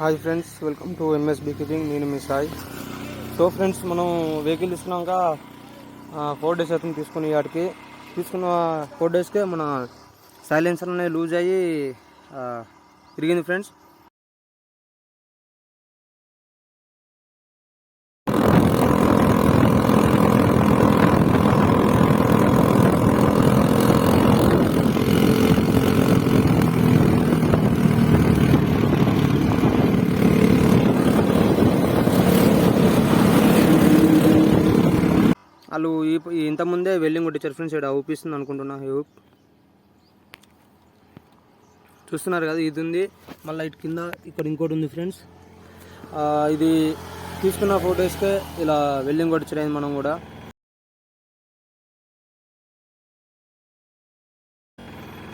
Hi friends welcome to MS B నేను మీ Sai. So friends మనం వెహికల్ తీసుకున్నాక ఫోర్ డేస్ అవుతుంది తీసుకుని వాటికి తీసుకున్న ఫోర్ డేస్కే మన సైలెన్సర్ అనేది లూజ్ అయ్యి తిరిగింది ఫ్రెండ్స్ వాళ్ళు ఈ ఇంతకుముందే వెల్డింగ్ కొట్టించారు ఫ్రెండ్స్ ఇక్కడ ఊపిస్తుంది అనుకుంటున్నా హోప్ చూస్తున్నారు కదా ఇది ఉంది. మళ్ళీ ఇటు కింద ఇక్కడ ఇంకోటి ఉంది ఫ్రెండ్స్ ఆ, ఇది తీసుకున్న ఫోటోస్కే ఇలా వెల్డింగ్ కొట్టించలేదు మనం కూడా.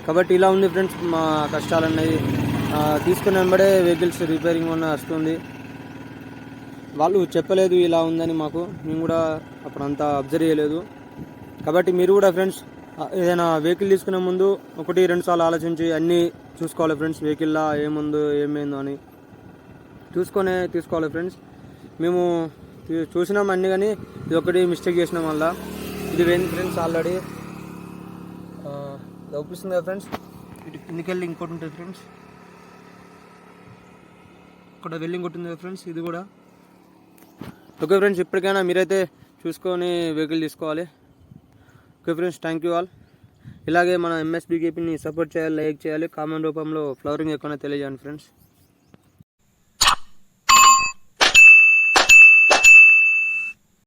కాబట్టి ఇలా ఉంది ఫ్రెండ్స్ మా కష్టాలు అన్నది తీసుకున్న వెంబడే వెహికల్స్ రిపేరింగ్ ఉన్న వస్తుంది. వాళ్ళు చెప్పలేదు ఇలా ఉందని మాకు. మేము కూడా అప్పుడు అంతా అబ్జర్వ్ చేయలేదు. కాబట్టి మీరు కూడా ఫ్రెండ్స్ ఏదైనా వెహికల్ తీసుకునే ముందు ఒకటి రెండు సార్లు ఆలోచించి అన్నీ చూసుకోవాలి ఫ్రెండ్స్. వెహికల్లా ఏముందో ఏమైందో అని చూసుకొనే తీసుకోవాలి ఫ్రెండ్స్. మేము చూసినాం అన్నీ కానీ ఇది ఒకటి మిస్టేక్ చేసినాం వల్ల ఇది పోయింది ఫ్రెండ్స్ ఆల్రెడీ. అవుపిస్తుంది కదా ఫ్రెండ్స్. ఇటు కిందికెళ్ళి ఇంకోటి ఉంటుంది ఫ్రెండ్స్. ఇక్కడ వెళ్ళి ఇంకోటి ఉంది కదా ఫ్రెండ్స్ ఇది కూడా. ఓకే ఫ్రెండ్స్ ఇప్పటికైనా మీరైతే చూసుకొని వెహికల్ తీసుకోవాలి. Okay friends thank you all ఇలాగే మన ఎంఎస్బీకేపీని సపోర్ట్ చేయాలి లైక్ చేయాలి కామెంట్ రూపంలో ఫ్లవరింగ్ ఎక్కువ తెలియజేయండి ఫ్రెండ్స్.